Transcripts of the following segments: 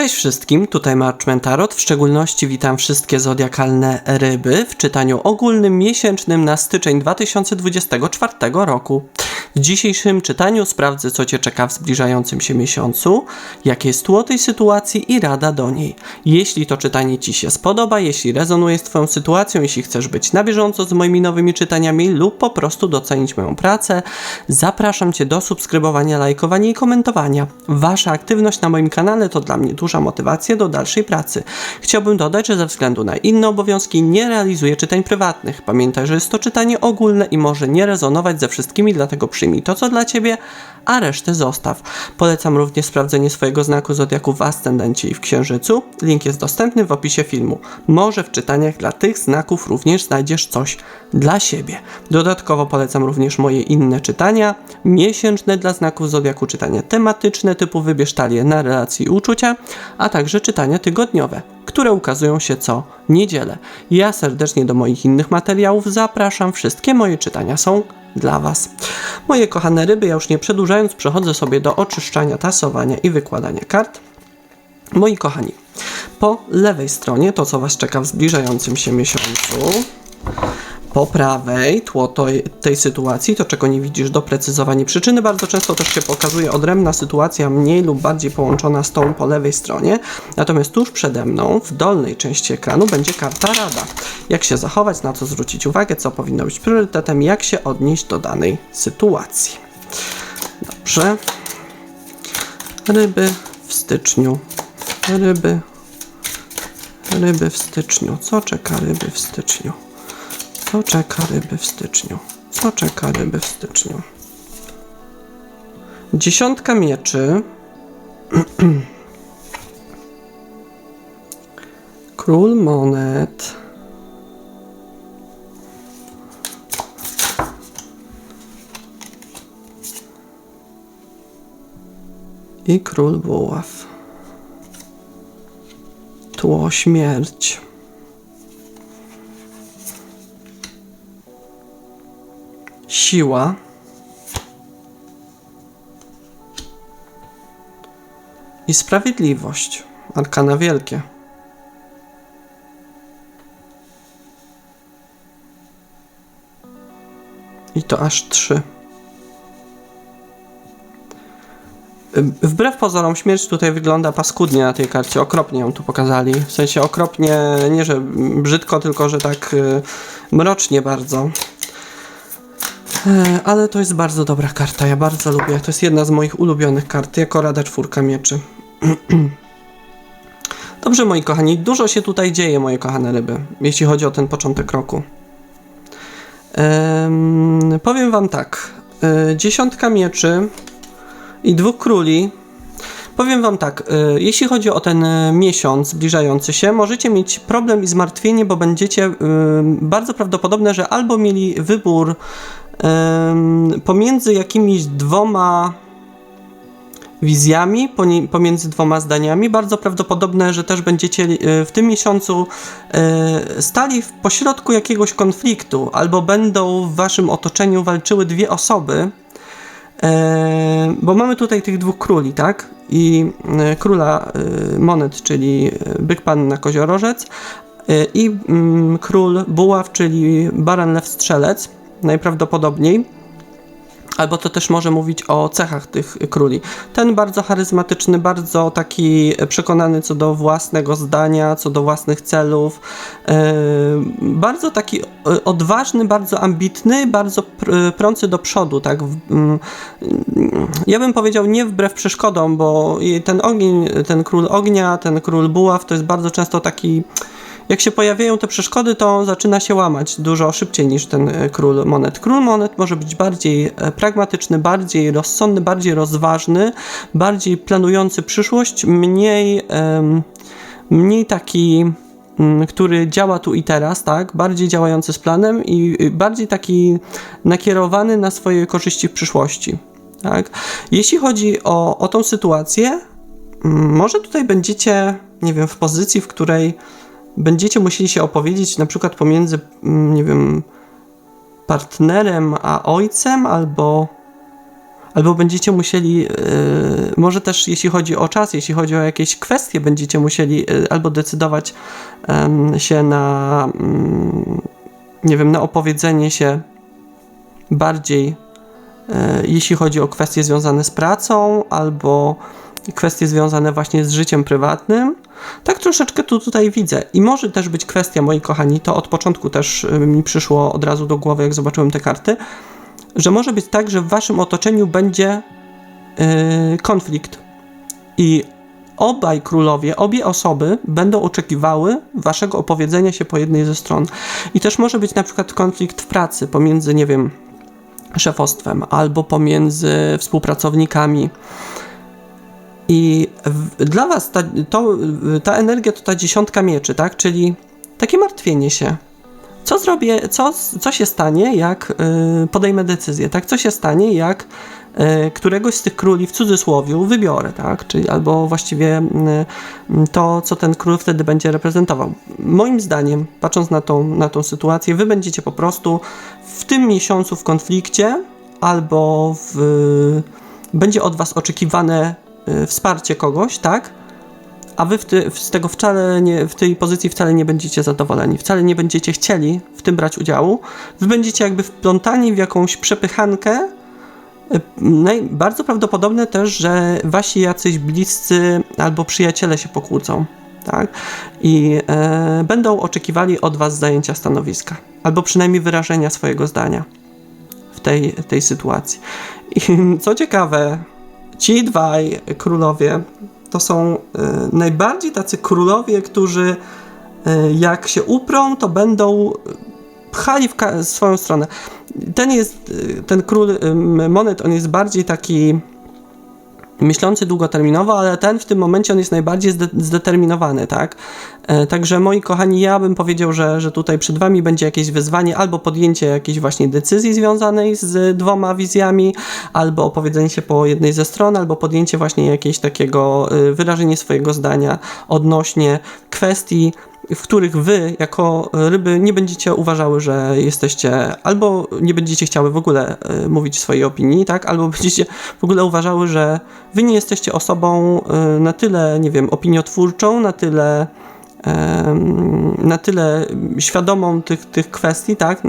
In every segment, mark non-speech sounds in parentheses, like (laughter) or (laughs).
Cześć wszystkim, tutaj Marchman Tarot. W szczególności witam wszystkie zodiakalne ryby w czytaniu ogólnym miesięcznym na styczeń 2024 roku. W dzisiejszym czytaniu sprawdzę, co Cię czeka w zbliżającym się miesiącu, jakie jest tło tej sytuacji i rada do niej. Jeśli to czytanie Ci się spodoba, jeśli rezonuje z Twoją sytuacją, jeśli chcesz być na bieżąco z moimi nowymi czytaniami lub po prostu docenić moją pracę, zapraszam Cię do subskrybowania, lajkowania i komentowania. Wasza aktywność na moim kanale to dla mnie duża motywacja do dalszej pracy. Chciałbym dodać, że ze względu na inne obowiązki nie realizuję czytań prywatnych. Pamiętaj, że jest to czytanie ogólne i może nie rezonować ze wszystkimi, dlatego przyjmij to, co dla Ciebie, a resztę zostaw. Polecam również sprawdzenie swojego znaku zodiaku w ascendencie i w księżycu. Link jest dostępny w opisie filmu. Może w czytaniach dla tych znaków również znajdziesz coś dla siebie. Dodatkowo polecam również moje inne czytania, miesięczne dla znaków zodiaku, czytania tematyczne typu wybierz talię na relacji i uczucia, a także czytania tygodniowe, które ukazują się co niedzielę. Ja serdecznie do moich innych materiałów zapraszam. Wszystkie moje czytania są dla Was. Moje kochane ryby, ja już nie przedłużając, przechodzę sobie do oczyszczania, tasowania i wykładania kart. Moi kochani, po lewej stronie to, co Was czeka w zbliżającym się miesiącu. Po prawej tło tej sytuacji, to czego nie widzisz, doprecyzowanie przyczyny. Bardzo często też się pokazuje odrębna sytuacja, mniej lub bardziej połączona z tą po lewej stronie. Natomiast tuż przede mną, w dolnej części ekranu, będzie karta rada. Jak się zachować, na co zwrócić uwagę, co powinno być priorytetem, jak się odnieść do danej sytuacji. Dobrze. Ryby w styczniu. Ryby. Ryby w styczniu. Co czeka ryby w styczniu? Co czeka ryby w styczniu? Co czeka ryby w styczniu? Dziesiątka mieczy. (clears throat) Król monet. I król buław. Tło śmierć. Siła. I sprawiedliwość. Arkana wielkie. I to aż trzy. Wbrew pozorom śmierć tutaj wygląda paskudnie na tej karcie, okropnie ją tu pokazali. W sensie okropnie, nie że brzydko, tylko że tak y, mrocznie bardzo. E, ale to jest bardzo dobra karta, ja bardzo lubię. To jest jedna z moich ulubionych kart, jako Rada Czwórka Mieczy. (clears throat) Dobrze, moi kochani, dużo się tutaj dzieje, moje kochane ryby, jeśli chodzi o ten początek roku. Ehm, powiem wam tak. E, dziesiątka mieczy i dwóch króli. Powiem wam tak, e, jeśli chodzi o ten miesiąc zbliżający się, możecie mieć problem i zmartwienie, bo będziecie e, bardzo prawdopodobne, że albo mieli wybór pomiędzy jakimiś dwoma wizjami, pomiędzy dwoma zdaniami. Bardzo prawdopodobne, że też będziecie e, w tym miesiącu e, stali w pośrodku jakiegoś konfliktu, albo będą w waszym otoczeniu walczyły dwie osoby. E, bo mamy tutaj tych dwóch króli, tak? I króla monet, czyli byk panna koziorożec, i mm, król buław, czyli baran lew strzelec najprawdopodobniej. Albo to też może mówić o cechach tych króli. Ten bardzo charyzmatyczny, bardzo taki przekonany co do własnego zdania, co do własnych celów. Yy, bardzo taki e, odważny, bardzo ambitny, bardzo pr prący do przodu. Tak? Yy, ja bym powiedział nie wbrew przeszkodom, bo ten ogień, ten król ognia, ten król buław to jest bardzo często taki jak się pojawiają te przeszkody, to zaczyna się łamać dużo szybciej niż ten e, król monet. Król monet może być bardziej e, pragmatyczny, bardziej rozsądny, bardziej rozważny, bardziej planujący przyszłość, mniej, mniej taki mm, który działa tu i teraz, tak? Bardziej działający z planem i bardziej taki nakierowany na swoje korzyści w przyszłości, tak? Jeśli chodzi o, o tą sytuację, mm, może tutaj będziecie, nie wiem, w pozycji, w której będziecie musieli się opowiedzieć na przykład pomiędzy, mm, nie wiem, partnerem a ojcem, albo, Albo będziecie musieli, yy, może też jeśli chodzi o czas, jeśli chodzi o jakieś kwestie, będziecie musieli yy, albo decydować em, się na, mm, nie wiem, na opowiedzenie się bardziej, e, jeśli chodzi o kwestie związane z pracą, albo kwestie związane właśnie z życiem prywatnym. Tak troszeczkę tu tutaj widzę. I może też być kwestia, moi kochani, to od początku też y, mi przyszło od razu do głowy, jak zobaczyłem te karty, że może być tak, że w waszym otoczeniu będzie yy, konflikt. I obaj królowie, obie osoby będą oczekiwały waszego opowiedzenia się po jednej ze stron. I też może być na przykład konflikt w pracy pomiędzy, nie wiem, szefostwem albo pomiędzy współpracownikami. I dla was ta, to, ta energia to ta dziesiątka mieczy, tak? Czyli takie martwienie się. Co zrobię, co, co się stanie, jak y, podejmę decyzję, tak? Co się stanie, jak y, któregoś z tych króli w cudzysłowie wybiorę, tak? Czyli albo właściwie y, to, co ten król wtedy będzie reprezentował. Moim zdaniem, patrząc na tą, na tą sytuację, wy będziecie po prostu w tym miesiącu w konflikcie, albo w, będzie od was oczekiwane y, wsparcie kogoś, tak? A wy w ty, z tego wcale nie, w tej pozycji wcale nie będziecie zadowoleni, wcale nie będziecie chcieli w tym brać udziału. Wy będziecie jakby wplątani w jakąś przepychankę. Y, Naj, bardzo prawdopodobne też, że wasi jacyś bliscy albo przyjaciele się pokłócą, tak? I e, będą oczekiwali od was zajęcia stanowiska, albo przynajmniej wyrażenia swojego zdania w tej, tej sytuacji. I co ciekawe, ci dwaj królowie to są e, najbardziej tacy królowie, którzy e, jak się uprą, to będą pchali w swoją stronę. Ten jest, e, ten król monet, on jest bardziej taki myślący długoterminowo, ale ten w tym momencie on jest najbardziej zde- zdeterminowany, tak? E, Także moi kochani, ja bym powiedział, że, że tutaj przed wami będzie jakieś wyzwanie, albo podjęcie jakiejś właśnie decyzji związanej z dwoma wizjami, albo opowiedzenie się po jednej ze stron, albo podjęcie właśnie jakiegoś takiego y, wyrażenie swojego zdania odnośnie kwestii, w których wy jako ryby nie będziecie uważały, że jesteście, albo nie będziecie chciały w ogóle y, mówić swojej opinii, tak? Albo (laughs) będziecie w ogóle uważały, że wy nie jesteście osobą y, na tyle, nie wiem, opiniotwórczą, na tyle na tyle świadomą tych, tych kwestii, tak,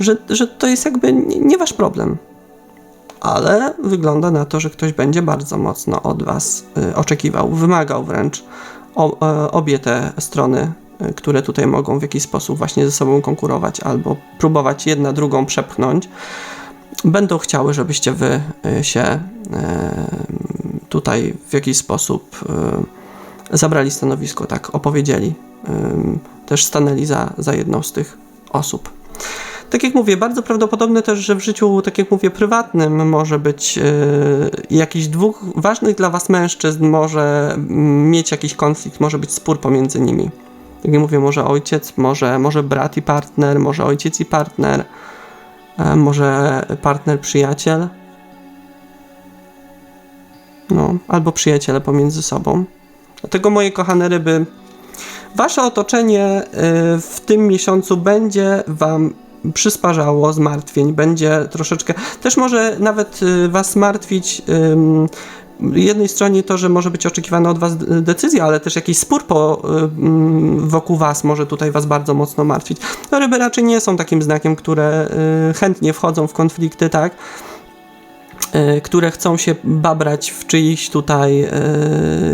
że, że to jest jakby nie, wasz problem. Ale wygląda na to, że ktoś będzie bardzo mocno od was oczekiwał, wymagał wręcz e, obie te strony, które tutaj mogą w jakiś sposób właśnie ze sobą konkurować albo próbować jedna drugą przepchnąć, będą chciały, żebyście wy y, się e, tutaj w jakiś sposób y, zabrali stanowisko, tak, opowiedzieli, też stanęli za, za jedną z tych osób. Tak jak mówię, bardzo prawdopodobne też, że w życiu, tak jak mówię, prywatnym może być yy, jakiś dwóch ważnych dla was mężczyzn, może mm, mieć jakiś konflikt, może być spór pomiędzy nimi. Tak jak mówię, może ojciec, może, może brat i partner, może ojciec i partner, e, może partner, przyjaciel. No, albo przyjaciele pomiędzy sobą. Dlatego moje kochane ryby, wasze otoczenie y, w tym miesiącu będzie wam przysparzało zmartwień, będzie troszeczkę, też może nawet y, was martwić jednej stronie to, że może być oczekiwana od was decyzja, ale też jakiś spór po, y, wokół was może tutaj was bardzo mocno martwić. No, ryby raczej nie są takim znakiem, które y, chętnie wchodzą w konflikty, tak? y, które chcą się babrać w czyichś tutaj y,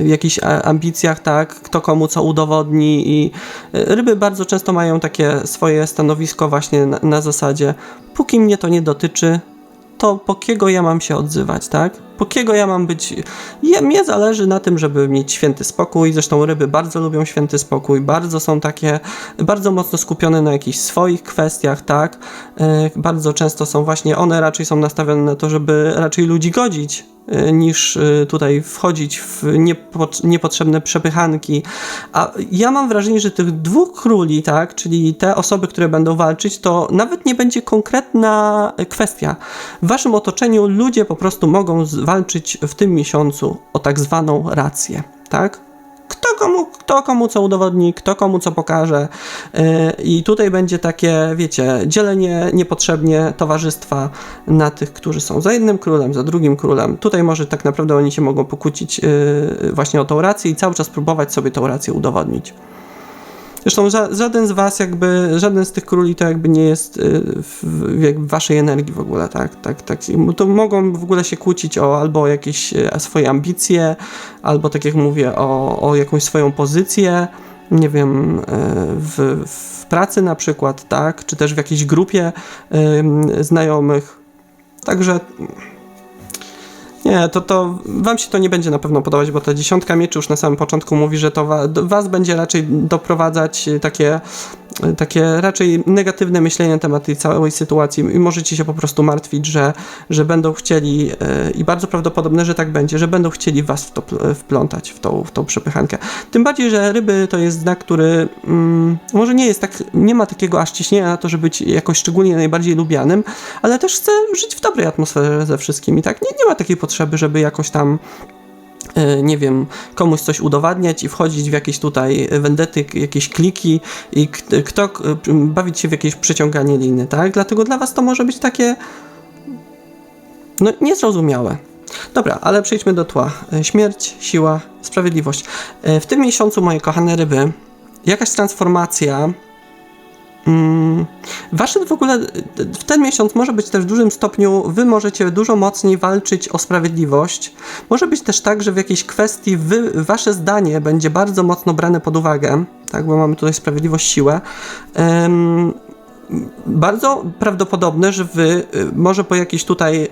jakichś ambicjach, tak, kto komu co udowodni i ryby bardzo często mają takie swoje stanowisko właśnie na, na zasadzie póki mnie to nie dotyczy, to po kiego ja mam się odzywać, tak? Po kiego ja mam być... Ja, mnie zależy na tym, żeby mieć święty spokój, zresztą ryby bardzo lubią święty spokój, bardzo są takie, bardzo mocno skupione na jakichś swoich kwestiach, tak? E, bardzo często są właśnie, one raczej są nastawione na to, żeby raczej ludzi godzić, niż e, tutaj wchodzić w niepo, niepotrzebne przepychanki. A ja mam wrażenie, że tych dwóch króli, tak, czyli te osoby, które będą walczyć, to nawet nie będzie konkretna kwestia. W waszym otoczeniu ludzie po prostu mogą walczyć w tym miesiącu o tak zwaną rację, tak? Kto komu co udowodni, kto komu co pokaże. Yy, I tutaj będzie takie, wiecie, dzielenie niepotrzebnie towarzystwa na tych, którzy są za jednym królem, za drugim królem. Tutaj może tak naprawdę oni się mogą pokłócić yy, właśnie o tą rację i cały czas próbować sobie tą rację udowodnić. Zresztą ża- żaden z was jakby, żaden z tych króli to jakby nie jest y, w, w, waszej energii w ogóle, tak, tak, tak. To mogą w ogóle się kłócić o albo jakieś y, swoje ambicje, albo tak jak mówię, o, o jakąś swoją pozycję, nie wiem, y, w, w pracy na przykład, tak, czy też w jakiejś grupie znajomych. Także nie, to, to wam się to nie będzie na pewno podobać, bo ta dziesiątka mieczy już na samym początku mówi, że to was będzie raczej doprowadzać y, takie, y, takie raczej negatywne myślenie na temat tej całej sytuacji i możecie się po prostu martwić, że, że będą chcieli y, i bardzo prawdopodobne, że tak będzie, że będą chcieli was w to pl- wplątać, w tą, w tą przepychankę. Tym bardziej, że ryby to jest znak, który mm, może nie jest tak, nie ma takiego aż ciśnienia na to, żeby być jakoś szczególnie najbardziej lubianym, ale też chce żyć w dobrej atmosferze ze wszystkimi, tak? Nie, nie ma takiej potrzeby, żeby jakoś tam e, nie wiem, komuś coś udowadniać i wchodzić w jakieś tutaj wendety, jakieś kliki i kto, bawić się w jakieś przeciąganie liny, tak? Dlatego dla was to może być takie no niezrozumiałe. Dobra, ale przejdźmy do tła. E, Śmierć, siła, sprawiedliwość. E, W tym miesiącu, moje kochane ryby, jakaś transformacja Mm, Wasze w ogóle w ten miesiąc może być też w dużym stopniu, wy możecie dużo mocniej walczyć o sprawiedliwość. Może być też tak, że w jakiejś kwestii wy, wasze zdanie będzie bardzo mocno brane pod uwagę, tak, bo mamy tutaj sprawiedliwość, siłę. Bardzo prawdopodobne, że wy y, może po jakiś tutaj,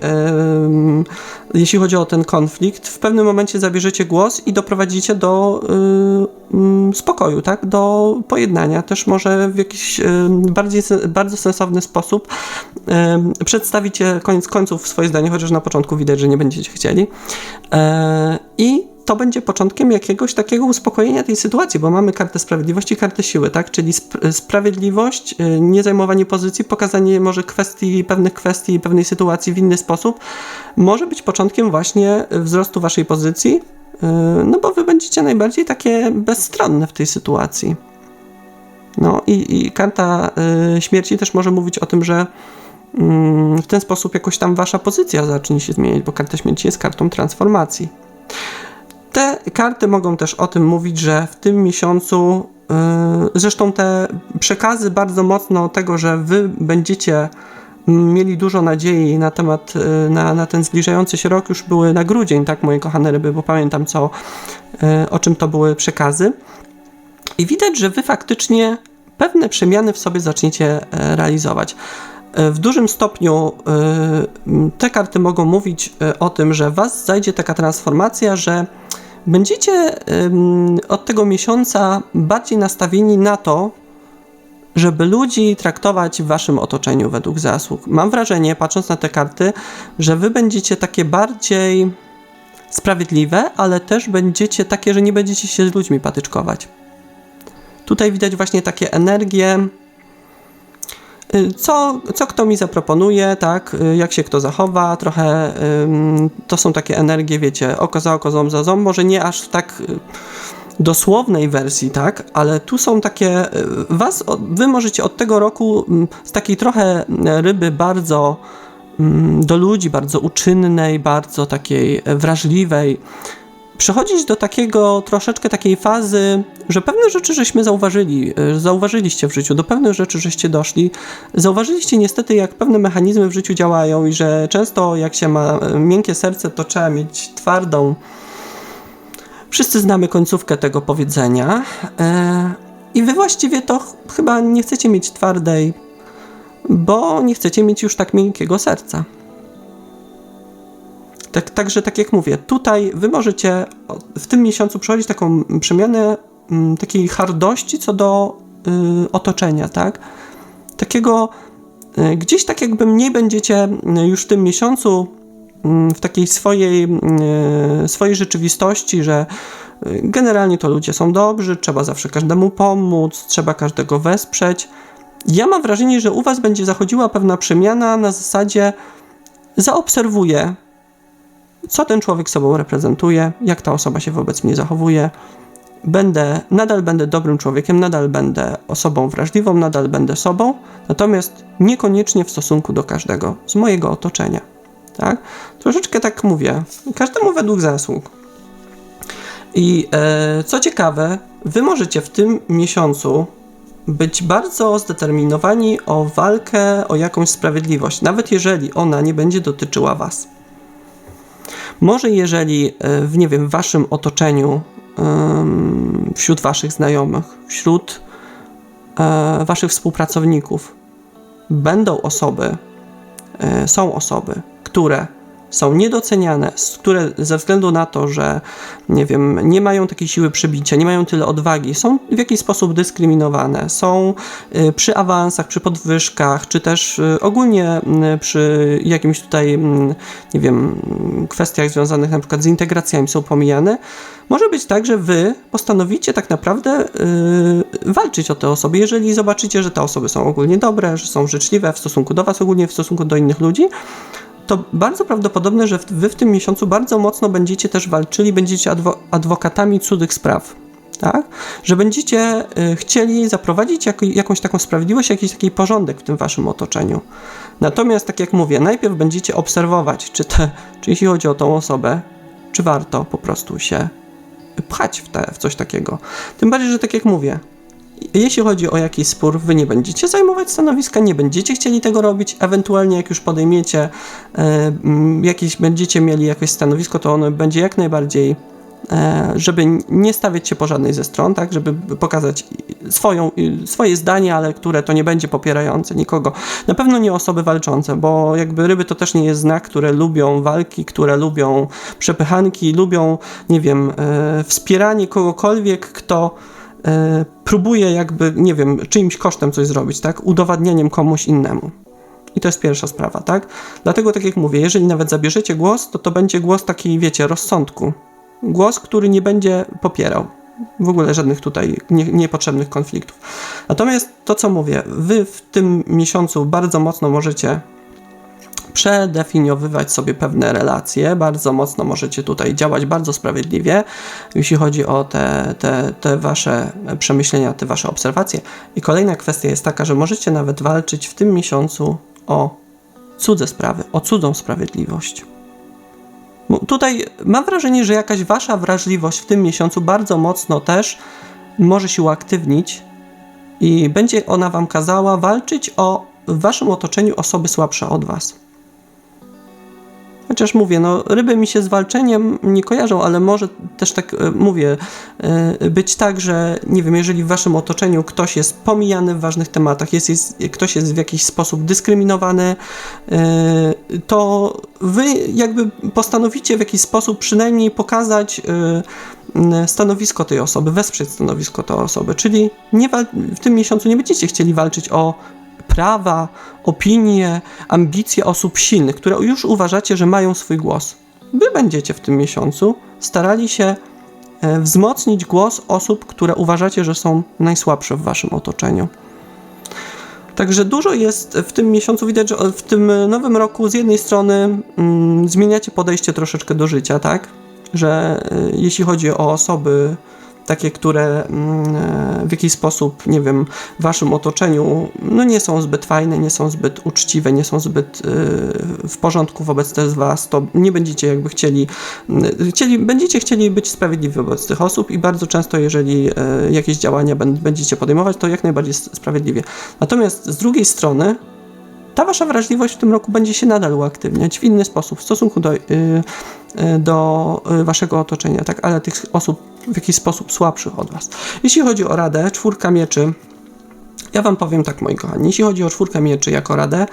jeśli chodzi o ten konflikt, w pewnym momencie zabierzecie głos i doprowadzicie do y, mm, spokoju, tak? Do pojednania. Też może w jakiś em, bardziej, bardzo sensowny sposób przedstawicie koniec końców swoje zdanie, chociaż na początku widać, że nie będziecie chcieli. E, I to będzie początkiem jakiegoś takiego uspokojenia tej sytuacji, bo mamy kartę sprawiedliwości i kartę siły, tak? Czyli sp- sprawiedliwość, y, nie zajmowanie pozycji, pokazanie może kwestii, pewnych kwestii, pewnej sytuacji w inny sposób, może być początkiem właśnie wzrostu waszej pozycji, y, no bo wy będziecie najbardziej takie bezstronne w tej sytuacji. No i, i karta y, śmierci też może mówić o tym, że mm, w ten sposób jakoś tam wasza pozycja zacznie się zmieniać, bo karta śmierci jest kartą transformacji. Te karty mogą też o tym mówić, że w tym miesiącu, yy, zresztą te przekazy bardzo mocno tego, że wy będziecie mieli dużo nadziei na temat, yy, na, na ten zbliżający się rok, już były na grudzień, tak, moje kochane ryby, bo pamiętam, co, yy, o czym to były przekazy. I widać, że wy faktycznie pewne przemiany w sobie zaczniecie realizować. W dużym stopniu te karty mogą mówić o tym, że was zajdzie taka transformacja, że będziecie od tego miesiąca bardziej nastawieni na to, żeby ludzi traktować w waszym otoczeniu według zasług. Mam wrażenie, patrząc na te karty, że wy będziecie takie bardziej sprawiedliwe, ale też będziecie takie, że nie będziecie się z ludźmi patyczkować. Tutaj widać właśnie takie energie, co, co kto mi zaproponuje, tak, y, jak się kto zachowa, trochę to są takie energie, wiecie, oko za oko, ząb za ząb, może nie aż w tak y, dosłownej wersji, tak, ale tu są takie, y, was, wy możecie od tego roku z takiej trochę ryby bardzo do ludzi, bardzo uczynnej, bardzo takiej wrażliwej, przechodzić do takiego troszeczkę takiej fazy, że pewne rzeczy żeśmy zauważyli, y, zauważyliście w życiu, do pewnych rzeczy żeście doszli. Zauważyliście niestety, jak pewne mechanizmy w życiu działają i że często jak się ma y, miękkie serce, to trzeba mieć twardą. Wszyscy znamy końcówkę tego powiedzenia. e, I wy właściwie to ch- chyba nie chcecie mieć twardej, bo nie chcecie mieć już tak miękkiego serca. Tak, także tak jak mówię, tutaj wy możecie w tym miesiącu przechodzić taką przemianę mm, takiej hardości co do y, otoczenia, tak? Takiego y, gdzieś tak jakby mniej będziecie y, już w tym miesiącu mm, w takiej swojej, y, swojej rzeczywistości, że y, generalnie to ludzie są dobrzy, trzeba zawsze każdemu pomóc, trzeba każdego wesprzeć. Ja mam wrażenie, że u was będzie zachodziła pewna przemiana na zasadzie zaobserwuję, co ten człowiek sobą reprezentuje, jak ta osoba się wobec mnie zachowuje będę, nadal będę dobrym człowiekiem, nadal będę osobą wrażliwą, nadal będę sobą, natomiast niekoniecznie w stosunku do każdego z mojego otoczenia. Tak? Troszeczkę tak mówię, każdemu według zasług. I e, co ciekawe, wy możecie w tym miesiącu być bardzo zdeterminowani o walkę o jakąś sprawiedliwość, nawet jeżeli ona nie będzie dotyczyła was. Może jeżeli e, w, nie wiem, w waszym otoczeniu, wśród waszych znajomych, wśród e, waszych współpracowników będą osoby, e, są osoby, które są niedoceniane, które ze względu na to, że nie wiem, nie mają takiej siły przybicia, nie mają tyle odwagi, są w jakiś sposób dyskryminowane, są y, przy awansach, przy podwyżkach, czy też y, ogólnie y, przy jakimś tutaj, mm, nie wiem, mm, kwestiach związanych na przykład z integracjami są pomijane. Może być tak, że wy postanowicie tak naprawdę y, walczyć o te osoby, jeżeli zobaczycie, że te osoby są ogólnie dobre, że są życzliwe w stosunku do was, ogólnie w stosunku do innych ludzi, to bardzo prawdopodobne, że wy w tym miesiącu bardzo mocno będziecie też walczyli, będziecie adwo- adwokatami cudzych spraw. Tak? Że będziecie y, chcieli zaprowadzić jako, jakąś taką sprawiedliwość, jakiś taki porządek w tym waszym otoczeniu. Natomiast, tak jak mówię, najpierw będziecie obserwować, czy, te, czy jeśli chodzi o tą osobę, czy warto po prostu się pchać w, te, w coś takiego. Tym bardziej, że tak jak mówię, jeśli chodzi o jakiś spór, wy nie będziecie zajmować stanowiska, nie będziecie chcieli tego robić, ewentualnie jak już podejmiecie e, mm, jakieś, będziecie mieli jakieś stanowisko, to ono będzie jak najbardziej, e, żeby nie stawiać się po żadnej ze stron, tak, żeby pokazać swoją, swoje zdanie, ale które to nie będzie popierające nikogo. Na pewno nie osoby walczące, bo jakby ryby to też nie jest znak, które lubią walki, które lubią przepychanki, lubią, nie wiem, e, wspieranie kogokolwiek, kto próbuje jakby, nie wiem, czyimś kosztem coś zrobić, tak? Udowadnianiem komuś innemu. I to jest pierwsza sprawa, tak? Dlatego, tak jak mówię, jeżeli nawet zabierzecie głos, to to będzie głos taki, wiecie, rozsądku. Głos, który nie będzie popierał w ogóle żadnych tutaj nie, niepotrzebnych konfliktów. Natomiast to, co mówię, wy w tym miesiącu bardzo mocno możecie przedefiniowywać sobie pewne relacje, bardzo mocno możecie tutaj działać bardzo sprawiedliwie, jeśli chodzi o te, te, te wasze przemyślenia, te wasze obserwacje. I kolejna kwestia jest taka, że możecie nawet walczyć w tym miesiącu o cudze sprawy, o cudzą sprawiedliwość. Bo tutaj mam wrażenie, że jakaś wasza wrażliwość w tym miesiącu bardzo mocno też może się uaktywnić i będzie ona wam kazała walczyć o w waszym otoczeniu osoby słabsze od was. Chociaż mówię, no ryby mi się z walczeniem nie kojarzą, ale może też tak e, mówię, e, być tak, że nie wiem, jeżeli w waszym otoczeniu ktoś jest pomijany w ważnych tematach, jest, jest, ktoś jest w jakiś sposób dyskryminowany, e, to wy jakby postanowicie w jakiś sposób przynajmniej pokazać stanowisko tej osoby, wesprzeć stanowisko tej osoby, czyli nie w tym miesiącu nie będziecie chcieli walczyć o prawa, opinie, ambicje osób silnych, które już uważacie, że mają swój głos. Wy będziecie w tym miesiącu starali się e, wzmocnić głos osób, które uważacie, że są najsłabsze w waszym otoczeniu. Także dużo jest w tym miesiącu, widać, że w tym nowym roku z jednej strony mm, zmieniacie podejście troszeczkę do życia, tak? Że y, jeśli chodzi o osoby takie, które mm, e, w jakiś sposób, nie wiem, w waszym otoczeniu no nie są zbyt fajne, nie są zbyt uczciwe, nie są zbyt y, w porządku wobec też was, to nie będziecie jakby chcieli, y, chcieli, będziecie chcieli być sprawiedliwi wobec tych osób i bardzo często, jeżeli y, jakieś działania bę- będziecie podejmować, to jak najbardziej sprawiedliwie. Natomiast z drugiej strony, ta wasza wrażliwość w tym roku będzie się nadal uaktywniać w inny sposób w stosunku do, y, y, do y, waszego otoczenia, tak, ale tych osób w jakiś sposób słabszych od was. Jeśli chodzi o radę, czwórka mieczy, ja wam powiem tak, moi kochani, jeśli chodzi o czwórkę mieczy jako radę,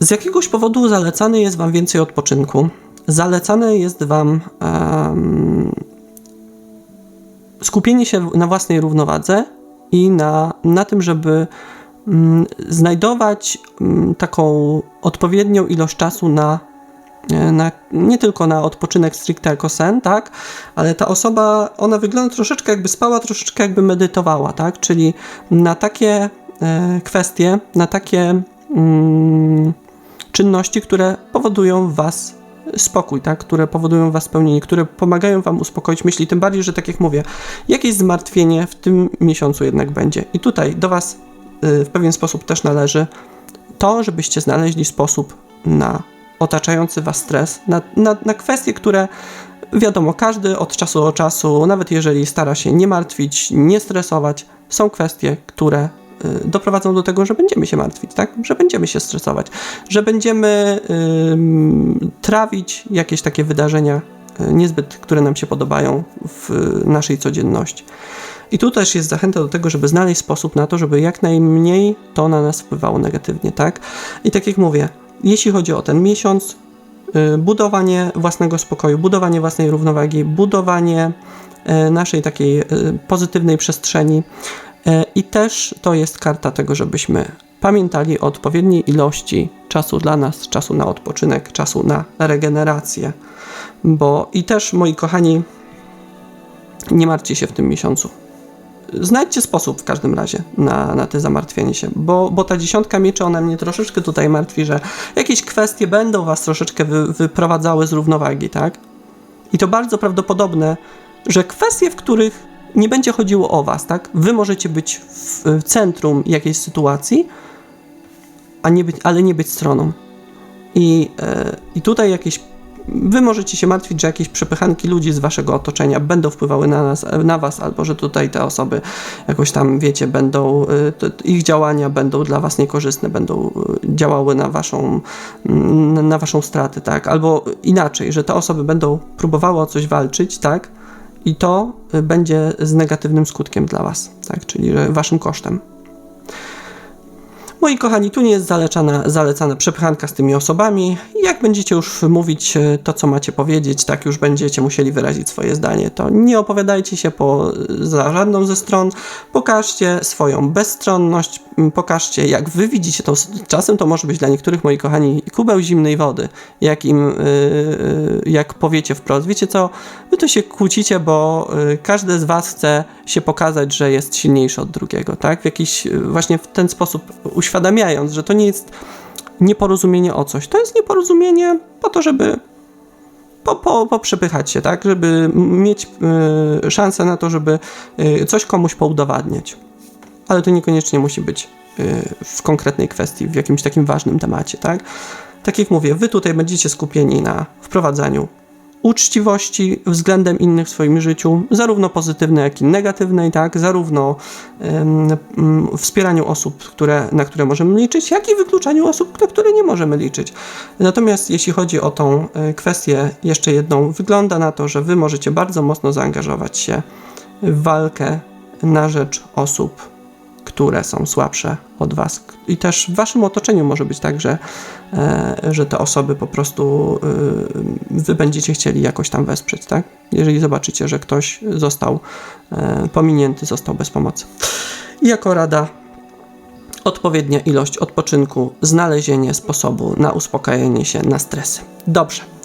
z jakiegoś powodu zalecany jest wam więcej odpoczynku. Zalecane jest wam em, skupienie się na własnej równowadze i na, na tym, żeby mm, znajdować mm, taką odpowiednią ilość czasu na, e, na nie tylko na odpoczynek stricte jako sen, tak, ale ta osoba, ona wygląda troszeczkę jakby spała, troszeczkę jakby medytowała, tak, czyli na takie e, kwestie, na takie mm, czynności, które powodują w was spokój, tak? które powodują was spełnienie, które pomagają wam uspokoić myśli, tym bardziej, że tak jak mówię, jakieś zmartwienie w tym miesiącu jednak będzie. I tutaj do was y, w pewien sposób też należy to, żebyście znaleźli sposób na otaczający was stres, na, na, na kwestie, które wiadomo, każdy od czasu do czasu, nawet jeżeli stara się nie martwić, nie stresować, są kwestie, które y, doprowadzą do tego, że będziemy się martwić, tak? Że będziemy się stresować, że będziemy ym, trawić jakieś takie wydarzenia y, niezbyt, które nam się podobają w y, naszej codzienności. I tu też jest zachęta do tego, żeby znaleźć sposób na to, żeby jak najmniej to na nas wpływało negatywnie, tak? I tak jak mówię, jeśli chodzi o ten miesiąc, y, budowanie własnego spokoju, budowanie własnej równowagi, budowanie y, naszej takiej y, pozytywnej przestrzeni. Y, I też to jest karta tego, żebyśmy pamiętali o odpowiedniej ilości czasu dla nas, czasu na odpoczynek, czasu na regenerację. Bo i też, moi kochani, nie martwcie się w tym miesiącu. Znajdźcie sposób w każdym razie na, na te zamartwienie się, bo, bo ta dziesiątka mieczy, ona mnie troszeczkę tutaj martwi, że jakieś kwestie będą was troszeczkę wy, wyprowadzały z równowagi, tak? I to bardzo prawdopodobne, że kwestie, w których nie będzie chodziło o was, tak? Wy możecie być w, centrum jakiejś sytuacji, a nie być, ale nie być stroną. I, e, I tutaj jakieś Wy możecie się martwić, że jakieś przepychanki ludzi z waszego otoczenia będą wpływały na, nas, na was, albo że tutaj te osoby jakoś tam, wiecie, będą, y, ich działania będą dla was niekorzystne, będą y, działały na waszą, mm, na waszą stratę, tak? Albo inaczej, że te osoby będą próbowały o coś walczyć, tak? I to y, będzie z negatywnym skutkiem dla was, tak? Czyli waszym kosztem. Moi kochani, tu nie jest zalecana, zalecana przepychanka z tymi osobami. Jak będziecie już mówić e, to, co macie powiedzieć, tak już będziecie musieli wyrazić swoje zdanie, to nie opowiadajcie się po, za żadną ze stron. Pokażcie swoją bezstronność, m, pokażcie, jak wy widzicie to. Czasem to może być dla niektórych, moi kochani, kubeł zimnej wody, jak im, y, y, jak powiecie wprost. Wiecie co, wy to się kłócicie, bo każdy z was chce się pokazać, że jest silniejszy od drugiego, tak? W jakiś, właśnie w ten sposób uświadamiając, że to nie jest nieporozumienie o coś. To jest nieporozumienie po to, żeby po, po, poprzepychać się, tak? Żeby mieć y, szansę na to, żeby y, coś komuś poudowadniać. Ale to niekoniecznie musi być y, w konkretnej kwestii, w jakimś takim ważnym temacie, tak? Tak jak mówię, wy tutaj będziecie skupieni na wprowadzaniu uczciwości względem innych w swoim życiu, zarówno pozytywnej, jak i negatywnej, tak? Zarówno wspieraniu osób, które, na które możemy liczyć, jak i wykluczaniu osób, na które nie możemy liczyć. Natomiast jeśli chodzi o tą e, kwestię jeszcze jedną, wygląda na to, że wy możecie bardzo mocno zaangażować się w walkę na rzecz osób, które są słabsze od was. I też w waszym otoczeniu może być tak, że, e, że te osoby po prostu y, wy będziecie chcieli jakoś tam wesprzeć, tak? Jeżeli zobaczycie, że ktoś został e, pominięty, został bez pomocy. I jako rada odpowiednia ilość odpoczynku, znalezienie sposobu na uspokajanie się na stresy. Dobrze.